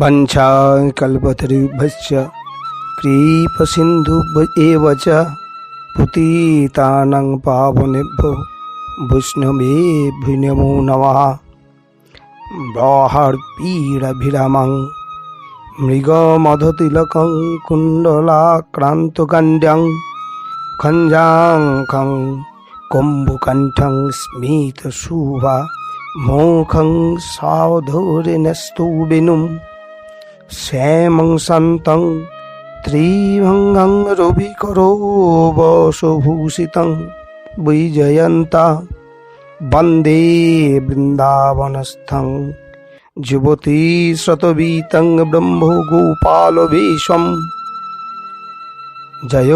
वञ्चाकल्पतरुभ्यश्च कृपसिन्धु एव च पुतीतानां पावनेभ्यो वैष्णवेभ्यो नमो नमः बृहर्पीडभिरामं मृगमधतिलकं कुण्डलाक्रान्तकाण्ड्यं खञ्जाङ्कं कुम्भकण्ठं स्मितशुभा मुखं सावधूरिणस्तु विनुम् শ্যামং শান্তং, ত্রিভঙ্গং রবিকরো বসভূষিতং, বৈজয়ন্তা, বন্দে বৃন্দাবনস্থং, যুবতী শতবীতং ব্রহ্ম গোপালবেশম জয়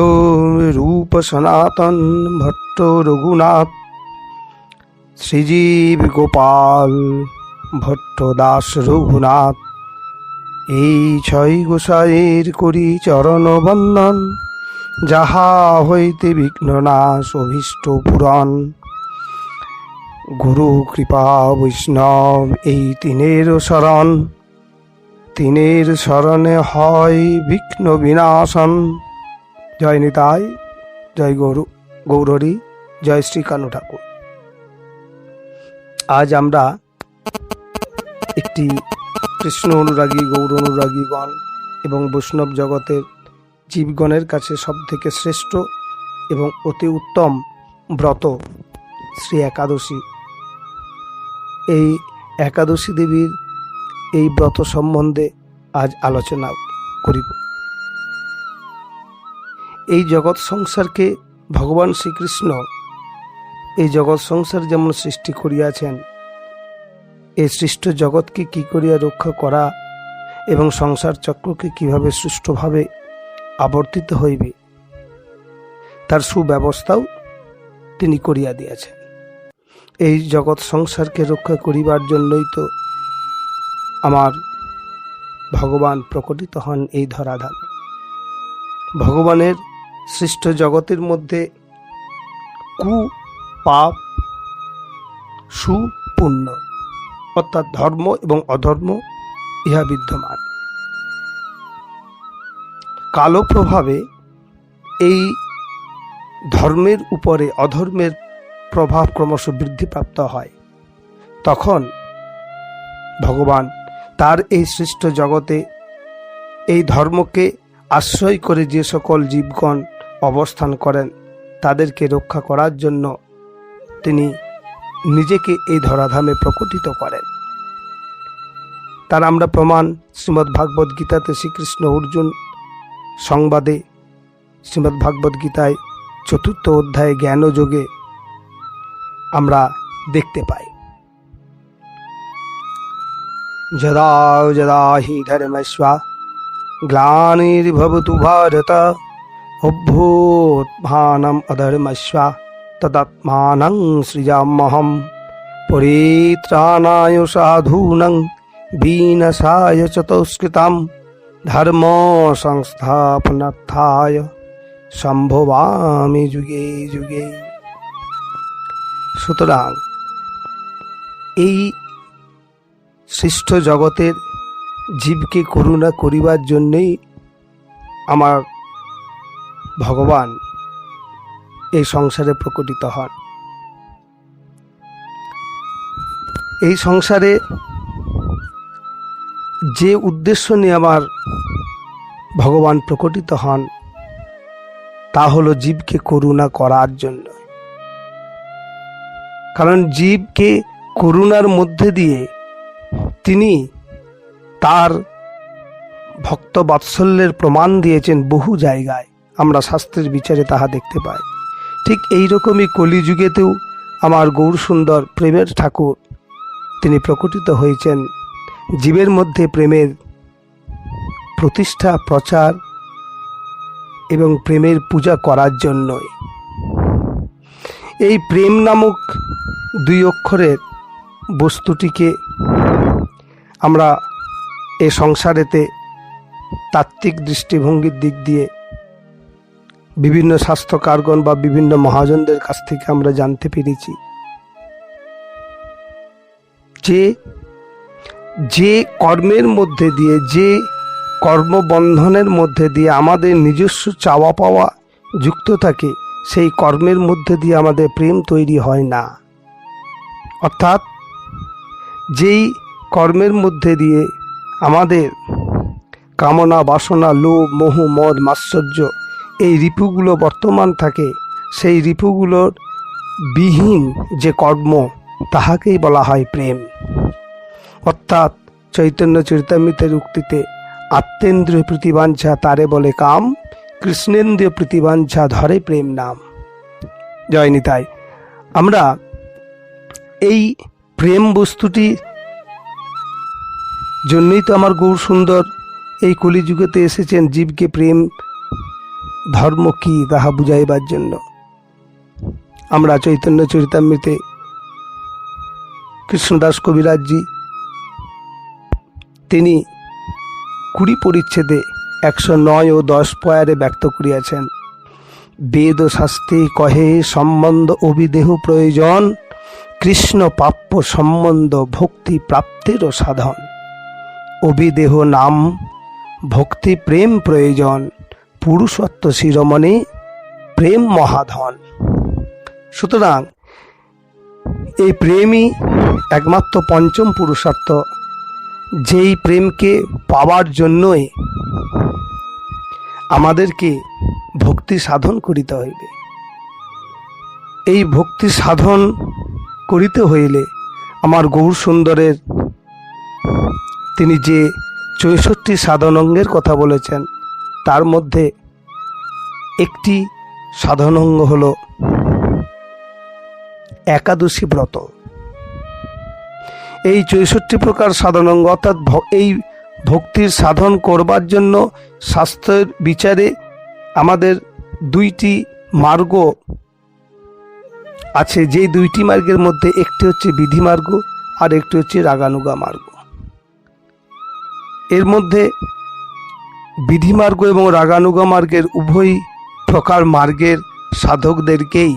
রূপ সনাতন ভট্ট রঘুনাথ, শ্রীজীব গোপাল ভট্ট দাস রঘুনাথ। এই ছয় গোসাইয়ের করি চরণ বন্দন, যাহা হইতে বিঘ্ন নাশ, অভীষ্ট পুরাণ। গুরু কৃপা বৈষ্ণব, এই তিনের শরণ। তিনের শরণে হয় বিঘ্ন বিনাশন। জয় নিতাই, জয় গৌর গৌরী জয় শ্রী কানু ঠাকুর। আজ আমরা একটি কৃষ্ণ অনুরাগী, গৌর অনুরাগীগণ এবং বৈষ্ণব জগতের জীবগণের কাছে সবথেকে শ্রেষ্ঠ এবং অতি উত্তম ব্রত শ্রী একাদশী। এই একাদশী দেবীর এই ব্রত সম্বন্ধে আজ আলোচনা করিব। এই জগৎ সংসারকে ভগবান শ্রীকৃষ্ণ এই জগৎ সংসার যেমন সৃষ্টি করিয়াছেন এই সৃষ্ট জগৎকে কি করিয়া রক্ষা করা এবং সংসার চক্রকে কীভাবে সুষ্ঠুভাবে আবর্তিত হইবে, তার সুব্যবস্থাও তিনি করিয়া দিয়েছেন। এই জগৎ সংসারকে রক্ষা করিবার জন্যই তো আমার ভগবান প্রকটিত হন এই ধরাধাম। ভগবানের সৃষ্ট জগতের মধ্যে কু পাপ সুপুণ্য অর্থাৎ ধর্ম এবং অধর্ম, ইহা বিদ্যমান। কালো প্রভাবে এই ধর্মের উপরে অধর্মের প্রভাব ক্রমশ বৃদ্ধিপ্রাপ্ত হয়। তখন ভগবান তার এই সৃষ্ট জগতে এই ধর্মকে আশ্রয় করে যে সকল জীবগণ অবস্থান করেন, তাদেরকে রক্ষা করার জন্য তিনি নিজেকে এই ধরাধামে প্রকটিত করেন। তার আমরা প্রমাণ শ্রীমদ্ ভাগবত গীতাতে শ্রীকৃষ্ণ অর্জুন সংবাদে শ্রীমদ্ ভাগবত গীতায় চতুর্থ অধ্যায়ে জ্ঞানযোগে আমরা দেখতে পাই। যদা যদা হি ধর্মস্ব গ্লানির্ভবতু ভারত অভ্যুত্থানম অধর্মস্ব তদাত্মানং সৃজাম্যহম পরিত্রাণায় সাধূনং বিনশায় চতুষ্কৃতাম ধর্ম সংস্থাপনার্থায় সম্ভবামি যুগে যুগে সুতরাং এই সৃষ্ট জগতের জীবকে করুণা করিবার জন্যেই আমার ভগবান এই সংসারে প্রকটিত হন। এই সংসারে যে উদ্দেশ্য নিয়ে আমার ভগবান প্রকটিত হন, তা হলো জীবকে করুণা করার জন্য। কারণ জীবকে করুণার মধ্যে দিয়ে তিনি তার ভক্ত বাৎসল্যের প্রমাণ দিয়েছেন বহু জায়গায়। আমরা শাস্ত্রের বিচারে তাহা দেখতে পাই। ঠিক এই রকমই কলিযুগেতেও আমার গৌর সুন্দর প্রেমের ঠাকুর। তিনি প্রকটিত হয়েছেন জীবের মধ্যে প্রেমের প্রতিষ্ঠা, প্রচার এবং প্রেমের পূজা করার জন্যই। এই প্রেম নামক দুই অক্ষরের বস্তুটিকে আমরা এ সংসারেতে তাত্ত্বিক দৃষ্টিভঙ্গির দিক দিয়ে বিভিন্ন স্বাস্থ্যকারগণ বা বিভিন্ন মহাজনদের কাছ থেকে আমরা জানতে পেরেছি যে যে কর্মের মধ্যে দিয়ে, যে কর্মবন্ধনের মধ্যে দিয়ে আমাদের নিজস্ব চাওয়া পাওয়া যুক্ত থাকে, সেই কর্মের মধ্যে দিয়ে আমাদের প্রেম তৈরি হয় না। অর্থাৎ যেই কর্মের মধ্যে দিয়ে আমাদের কামনা, বাসনা, লোভ, মোহ, মদ, মাৎসর্য এই রিপুগুলো বর্তমান থাকে, সেই রিপুগুলোর বিহীন যে কর্ম, তাহাকেই বলা হয় প্রেম। অর্থাৎ চৈতন্য চরিতামৃতের উক্তিতে, আত্মেন্দ্রিয় প্রতিবাঞ্ছা তারে বলে কাম, কৃষ্ণেন্দ্রিয় প্রতিবাঞ্ছা ধরে প্রেম নাম। জয় নিতাই। আমরা এই প্রেম বস্তুটি জন্যই তো আমার গৌর সুন্দর এই কলিযুগেতে এসেছেন জীবকে প্রেম ধর্ম কি তাহা বুঝাইবার জন্য? আমরা চৈতন্য চরিতামৃতে কৃষ্ণদাস কবিরাজজি, তিনি কুড়ি পরিচ্ছেদে একশো নয় ও দশ পয়ারে ব্যক্ত করিয়াছেন, বেদ ও শাস্ত্রে কহে সম্বন্ধ অভিদেহ প্রয়োজন, কৃষ্ণ প্রাপ্য সম্বন্ধ ভক্তি প্রাপ্তিরও সাধন। অভিদেহ নাম ভক্তি প্রেম প্রয়োজন পুরুষত্ব শিরোমণি প্রেম মহাধন। সুতরাং এই প্রেমই একমাত্র পঞ্চম পুরুষার্থ যেই প্রেমকে পাওয়ার জন্যই আমাদেরকে ভক্তি সাধন করিতে হইবে। এই ভক্তি সাধন করিতে হইলে আমার গৌর সুন্দরের তিনি যে চৌষট্টি সাধনাঙ্গের কথা বলেছেন তার মধ্যে একটি সাধনাঙ্গ হল একাদশী ব্রত। এই চৌষট্টি প্রকার সাধনাঙ্গ অর্থাৎ এই ভক্তির সাধন করবার জন্য স্বাস্থ্যের বিচারে আমাদের দুইটি মার্গ আছে। যেই দুইটি মার্গের মধ্যে একটি হচ্ছে বিধি মার্গ আর একটি হচ্ছে রাগানুগা মার্গ। এর মধ্যে বিধিমার্গ এবং রাগানুগা মার্গের উভয় প্রকার মার্গের সাধকদেরকেই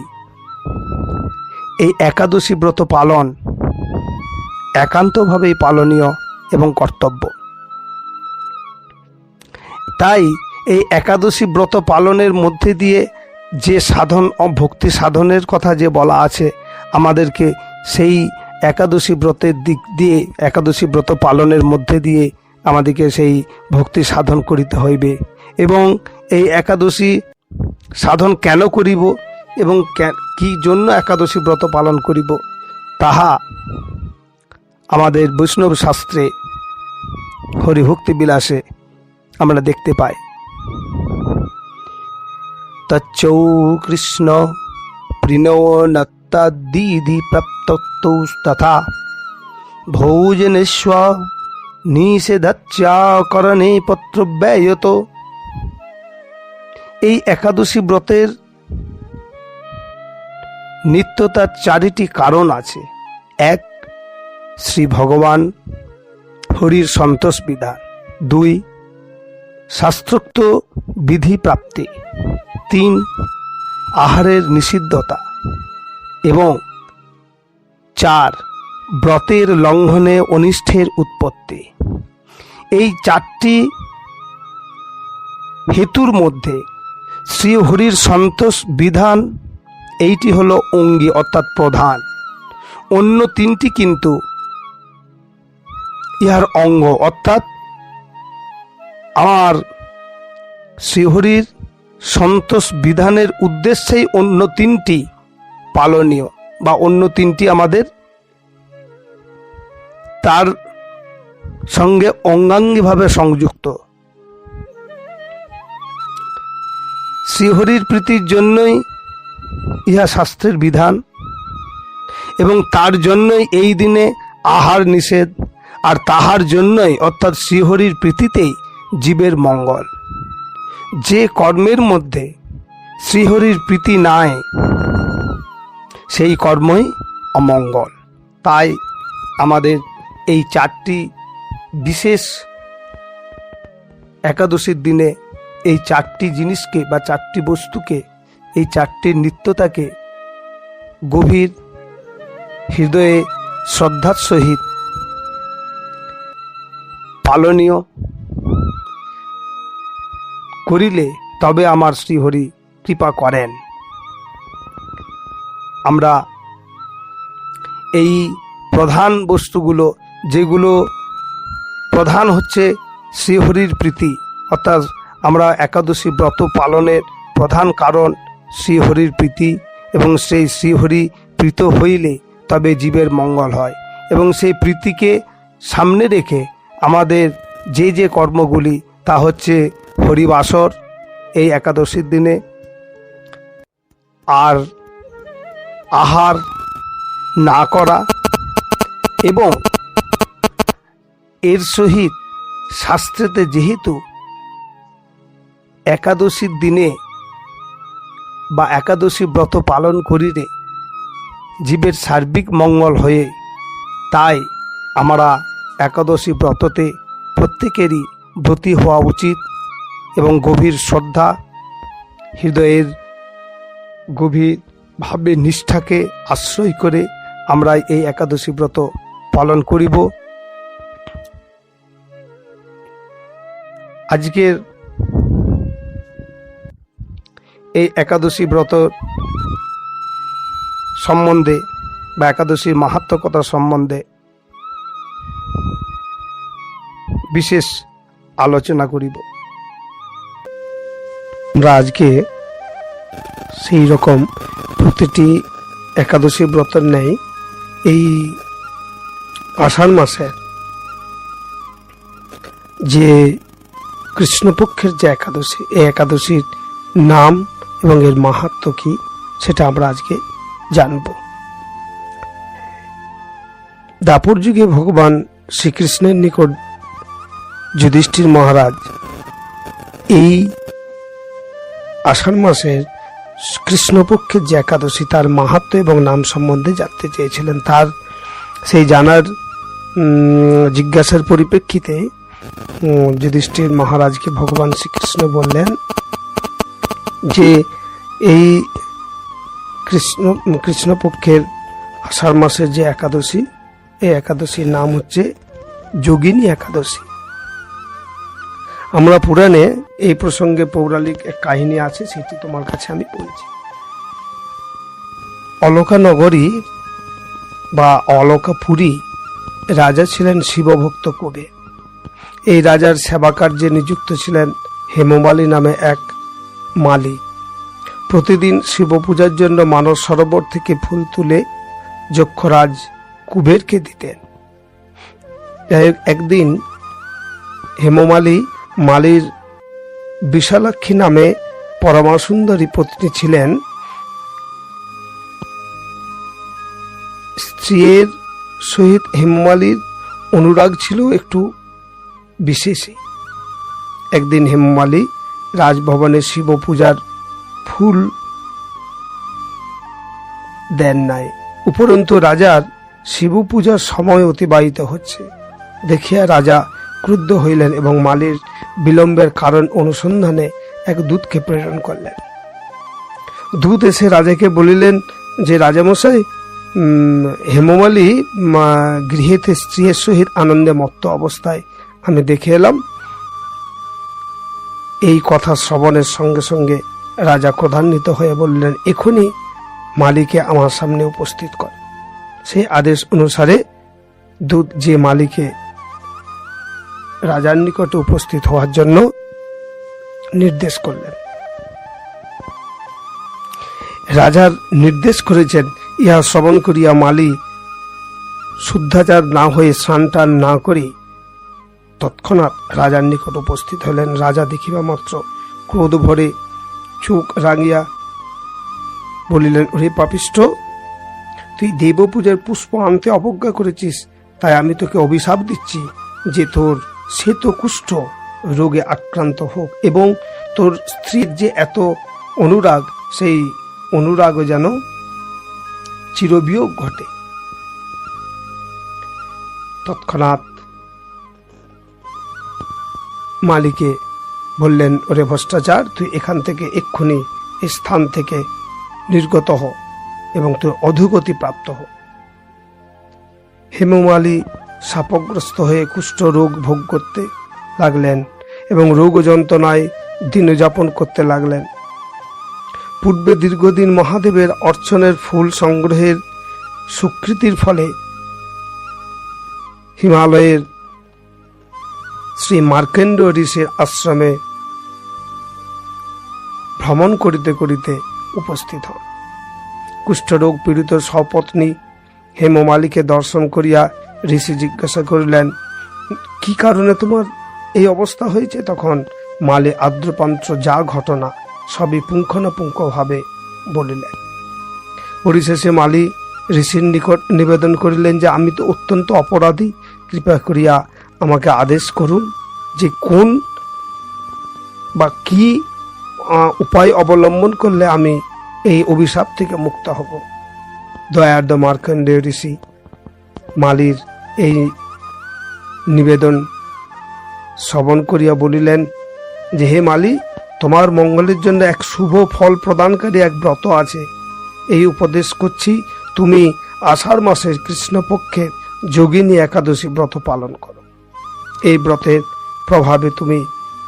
এই একাদশী ব্রত পালন একান্তভাবেই পালনীয় এবং কর্তব্য। তাই এই একাদশী ব্রত পালনের মধ্যে দিয়ে যে সাধন ভক্তি সাধনের কথা যে বলা আছে, আমাদেরকে সেই একাদশী ব্রতের দিক দিয়ে, একাদশী ব্রত পালনের মধ্যে দিয়ে আমাদেরকে সেই ভক্তি সাধন করিতে হইবে। এবং এই একাদশী সাধন কেন করিব এবং কে- জন্য একাদশী ব্রত পালন করিব, তাহা আমাদের বৈষ্ণব শাস্ত্রে হরিভক্তি বিলাসে আমরা দেখতে পাই। তচ্চৌ কৃষ্ণ প্রিণনত্তাদিধি প্রাপ্তৌ তথা ভোজনেশ্ব নিষেধাচ্যাকরণে পত্র ব্যয়ত এই একাদশী ব্রতের নিত্যতার চারিটি কারণ আছে। এক, শ্রী ভগবান হরির সন্তোষ বিধান। দুই, শাস্ত্রোক্ত বিধি প্রাপ্তি। তিন, আহারের নিষিদ্ধতা। এবং চার, ব্রতের লঙ্ঘনে অনিষ্ঠের উৎপত্তি। এই চারটি হেতুর মধ্যে শ্রীহরির সন্তোষ বিধান এইটি হলো অঙ্গী অর্থাৎ প্রধান। অন্য তিনটি কিন্তু ইহার অঙ্গ অর্থাৎ আমার শ্রীহরির সন্তোষ বিধানের উদ্দেশ্যেই অন্য তিনটি পালনীয় বা অন্য তিনটি আমাদের তার সঙ্গে অঙ্গাঙ্গিভাবে সংযুক্ত। শ্রীহরির প্রীতির জন্যই ইহা শাস্ত্রের বিধান এবং তার জন্যই এই দিনে আহার নিষেধ আর তাহার জন্যই অর্থাৎ শ্রীহরির প্রীতিতেই জীবের মঙ্গল। যে কর্মের মধ্যে শ্রীহরির প্রীতি নাই, সেই কর্মই অমঙ্গল। তাই আমাদের এই চারটি বিশেষ একাদশীর দিনে এই চারটি জিনিসকে বা চারটি বস্তুকে, এই চারটির নিত্যতাকে গভীর হৃদয়ে শ্রদ্ধার সহিত পালনীয় করিলে তবে আমার শ্রীহরি কৃপা করেন। আমরা এই প্রধান বস্তুগুলো, যেগুলো প্রধান হচ্ছে শ্রীহরির প্রীতি। অর্থাৎ আমরা একাদশী ব্রত পালনের প্রধান কারণ শ্রীহরির প্রীতি এবং সেই শ্রীহরি প্রীত হইলে তবে জীবের মঙ্গল হয় এবং সেই প্রীতিকে সামনে রেখে আমাদের যে যে কর্মগুলি তা হচ্ছে হরিবাসর এই একাদশীর দিনে আর আহার না করা এবং এর সহিত শাস্ত্রেতে যেহেতু একাদশীর দিনে বা একাদশী ব্রত পালন করিলে জীবের সার্বিক মঙ্গল হয়ে, তাই আমরা একাদশী ব্রততে প্রত্যেকেরই ব্রতী হওয়া উচিত এবং গভীর শ্রদ্ধা, হৃদয়ের গভীর ভাবে নিষ্ঠাকে আশ্রয় করে আমরা এই একাদশী ব্রত পালন করিব। আজকের এই একাদশী ব্রত সম্বন্ধে বা একাদশীর মাহাত্মকতা সম্বন্ধে বিশেষ আলোচনা করিব। আমরা আজকে সেই রকম প্রতিটি একাদশী ব্রতের নেই এই আষাঢ় মাসে যে কৃষ্ণপক্ষের যে একাদশী এই একাদশীর নাম এবং এর মাহাত্ম কি, সেটা আমরা আজকে জানব। দাপর যুগে ভগবান শ্রীকৃষ্ণের নিকট যুধিষ্ঠির মহারাজ এই আষাঢ় মাসের কৃষ্ণপক্ষের যে একাদশী, তার মাহাত্ম এবং নাম সম্বন্ধে জানতে চেয়েছিলেন। তার সেই জানার জিজ্ঞাসার পরিপ্রেক্ষিতে যুধিষ্ঠির মহারাজকে ভগবান শ্রীকৃষ্ণ বললেন যে এই কৃষ্ণ কৃষ্ণপক্ষের আষাঢ় মাসের যে একাদশী, এই একাদশীর নাম হচ্ছে যোগিনী একাদশী। আমরা পুরাণে এই প্রসঙ্গে পৌরাণিক এক কাহিনী আছে, সেটি তোমার কাছে আমি বলছি। অলকানগরী বা অলকাপুরী রাজা ছিলেন শিবভক্ত কবি। এই রাজার সেবা কার্যে নিযুক্ত ছিলেন হেমমালী নামে এক মালি। প্রতিদিন শিব পূজার জন্য মানস সরোবর থেকে ফুল তুলে যক্ষরাজ কুবেরকে দিতেন। যাই একদিন হেমমালী মালির বিশালাক্ষী নামে পরমাসুন্দরী পত্নী ছিলেন। স্ত্রীর সহিত হেমমালির অনুরাগ ছিল একটু বিশেষই একদিন হেমমালী রাজভবনে শিব পূজার ফুল দেন নাই। উপরন্তু রাজার শিব পূজার সময় অতিবাহিত হচ্ছে। দেখিয়া রাজা ক্রুদ্ধ হইলেন এবং মালির বিলম্বের কারণ অনুসন্ধানে এক দূতকে প্রেরণ করলেন। দূত এসে রাজাকে বলিলেন যে, রাজামশাই হেমমালী গৃহেতে স্ত্রীর সহিত আনন্দে মত্ত অবস্থায় আমি দেখে এলাম, এই কথা শ্রবণের সঙ্গে সঙ্গে রাজা ক্রধান্বিত হয়ে বললেন এখনই মালিকে আমার সামনে উপস্থিত কর। সেই আদেশ অনুসারে দূত যে মালিকে রাজার নিকটে উপস্থিত হওয়ার জন্য নির্দেশ করলেন। রাজার নির্দেশ করেছেন, ইহা শ্রবণ করিয়া মালি শুদ্ধাচার না হয়ে স্নান টান না করি তৎক্ষণাৎ রাজার নিকট উপস্থিত হলেন রাজা দেখিবা মাত্র ক্রোধ ভরে চোখ রাঙিয়া বলিলেন, ওরে পাপিষ্ঠ, তুই দেব পূজার পুষ্প আনতে অবজ্ঞা করেছিস, তাই আমি তোকে অভিশাপ দিচ্ছি যে তোর সে তো কুষ্ঠ রোগে আক্রান্ত হোক এবং তোর স্ত্রীর যে এত অনুরাগ, সেই অনুরাগও যেন চিরবিয়োগ ঘটে। তৎক্ষণাৎ মালিকে বললেন, ওরে ভ্রষ্টাচার, তুই এখান থেকে এক্ষুনি স্থান থেকে নির্গত হ এবং তুই অধুগতি প্রাপ্ত হ হেমমালী শাপগ্রস্ত হয়ে কুষ্ঠ রোগ ভোগ করতে লাগলেন এবং রোগ যন্ত্রণায় দিন দিনযাপন করতে লাগলেন। পূর্বে দীর্ঘদিন মহাদেবের অর্চনের ফুল সংগ্রহের স্বীকৃতির ফলে হিমালয়ের শ্রী মার্কেন্ড ঋষির আশ্রমে ভ্রমণ করিতে করিতে উপস্থিত হন। কুষ্ঠরোগ পীড়িত সপত্নী হেমমালিকে দর্শন করিয়া ঋষি জিজ্ঞাসা করিলেন, কি কারণে তোমার এই অবস্থা হয়েছে? তখন মালে আদ্রপান্ত্র যা ঘটনা, সবই পুঙ্খানুপুঙ্খভাবে বলিলেন। পরিশেষে মালি ঋষির নিকট নিবেদন করিলেন যে, আমি তো অত্যন্ত অপরাধী, কৃপা করিয়া আমাকে আদেশ করুন যে কোন বা কি উপায় অবলম্বন করলে আমি এই অভিশাপ থেকে মুক্ত হব। দয়ার্দ মার্কণ্ডেয় ঋষি মালির এই নিবেদন শ্রবণ করিয়া বলিলেন, যে হে মালি, তোমার মঙ্গলের জন্য এক শুভ ফল প্রদানকারী এক ব্রত আছে। এই উপদেশ করছি, তুমি আষাঢ় মাসের কৃষ্ণপক্ষে যোগিনী একাদশী ব্রত পালন করো। এই ব্রতের প্রভাবে তুমি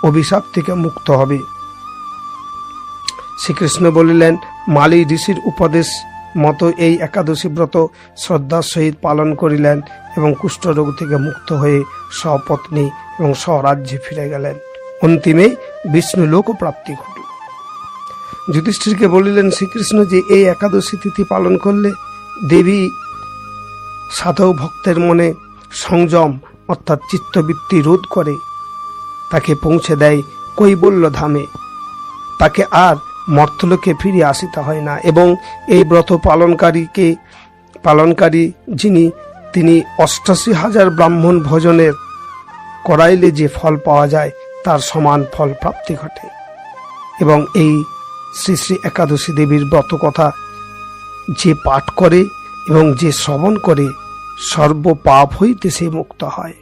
অভিশাপ থেকে মুক্ত হবে। শ্রীকৃষ্ণ বলিলেন, মালি ঋষির উপদেশ মতো এই একাদশী ব্রত শ্রদ্ধার সহিত পালন করিলেন এবং কুষ্ঠরোগ থেকে মুক্ত হয়ে স্বপত্নী এবং স্বরাজ্যে ফিরে গেলেন। অন্তিমে বিষ্ণু লোক প্রাপ্তি ঘটল। যুধিষ্ঠিরকে বলিলেন, শ্রীকৃষ্ণ, যে এই একাদশী তিথি পালন করলে দেবী সাধক ভক্তের মনে সংযম অর্থাৎ চিত্তবৃত্তি রোধ করে। তাকে পৌঁছে দেয় কৈবল্য ধামে তাকে আর মর্তলোকে ফিরে আসিতে হয় না এবং এই ব্রত পালনকারীকে, পালনকারী যিনি, তিনি অষ্টাশি হাজার ব্রাহ্মণ ভোজনের করাইলে যে ফল পাওয়া যায়, তার সমান ফল প্রাপ্তি ঘটে। এবং এই শ্রী শ্রী একাদশী দেবীর ব্রত কথা যে পাঠ করে এবং যে শ্রবণ করে সর্ব পাপ হইতে সে মুক্ত হয়।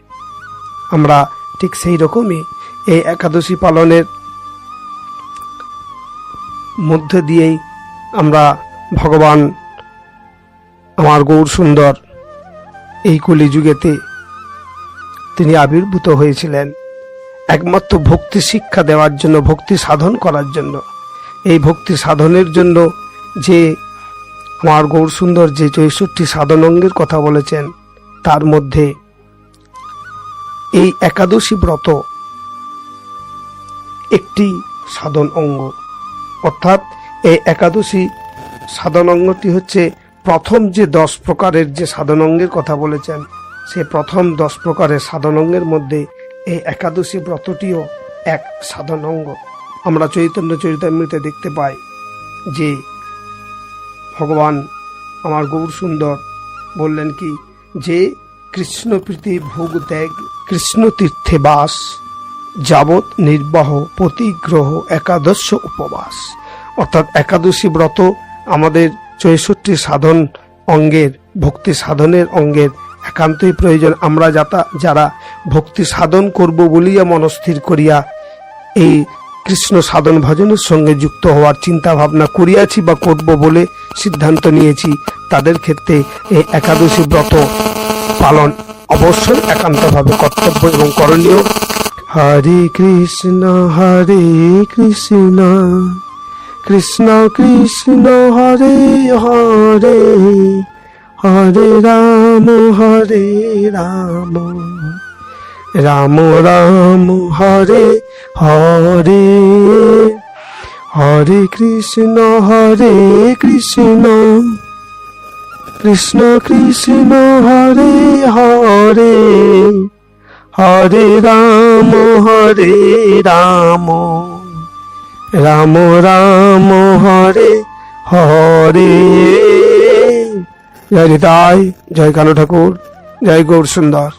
আমরা ঠিক সেই রকমই এই একাদশী পালনের মধ্যে দিয়েই আমরা ভগবান আমার গৌর সুন্দর এই কলিযুগেতে তিনি আবির্ভূত হয়েছিলেন। একমাত্র ভক্তি শিক্ষা দেওয়ার জন্য, ভক্তি সাধন করার জন্য। এই ভক্তি সাধনের জন্য যে আমার গৌর সুন্দর যে চৌষট্টি সাধন অঙ্গের কথা বলেছেন, তার মধ্যে এই একাদশী ব্রত একটি সাধন অঙ্গ। অর্থাৎ এই একাদশী সাধন অঙ্গটি হচ্ছে প্রথম যে দশ প্রকারের যে সাধন অঙ্গের কথা বলেছেন, সে প্রথম দশ প্রকারের সাধন অঙ্গের মধ্যে এই একাদশী ব্রতটিও এক সাধন অঙ্গ। আমরা চৈতন্য চরিতামৃতে দেখতে পাই যে ভগবান আমার গৌর সুন্দর বললেন কি, যে কৃষ্ণপ্রীতি ভোগ ত্যাগ কৃষ্ণ তীর্থে বাস যাবৎ নির্বাহ প্রতিগ্রহ একাদশ উপবাস। অর্থাৎ একাদশী ব্রত আমাদের চৌষট্টি সাধন অঙ্গের, ভক্তি সাধনের অঙ্গের একান্তই প্রয়োজন। আমরা যাতা, যারা ভক্তি সাধন করব বলিয়া মনস্থির করিয়া এই কৃষ্ণ সাধন ভজনের সঙ্গে যুক্ত হওয়ার চিন্তা ভাবনা করিয়াছি বা করব বলে সিদ্ধান্ত নিয়েছি, তাদের ক্ষেত্রে এই একাদশী ব্রত পালন অবশ্যই একান্তভাবে কর্তব্য এবং করণীয়। হরে কৃষ্ণ হরে কৃষ্ণ কৃষ্ণ কৃষ্ণ, হরে হরে হরে রাম হরে রাম রাম রাম, হরে হরে হরে কৃষ্ণ হরে কৃষ্ণ। কৃষ্ণ কৃষ্ণ হরে হরে হরে রাম হরে রাম। রাম রাম, হরে হরে। জয় নিতাই জয় কালো ঠাকুর, জয় গৌর সুন্দর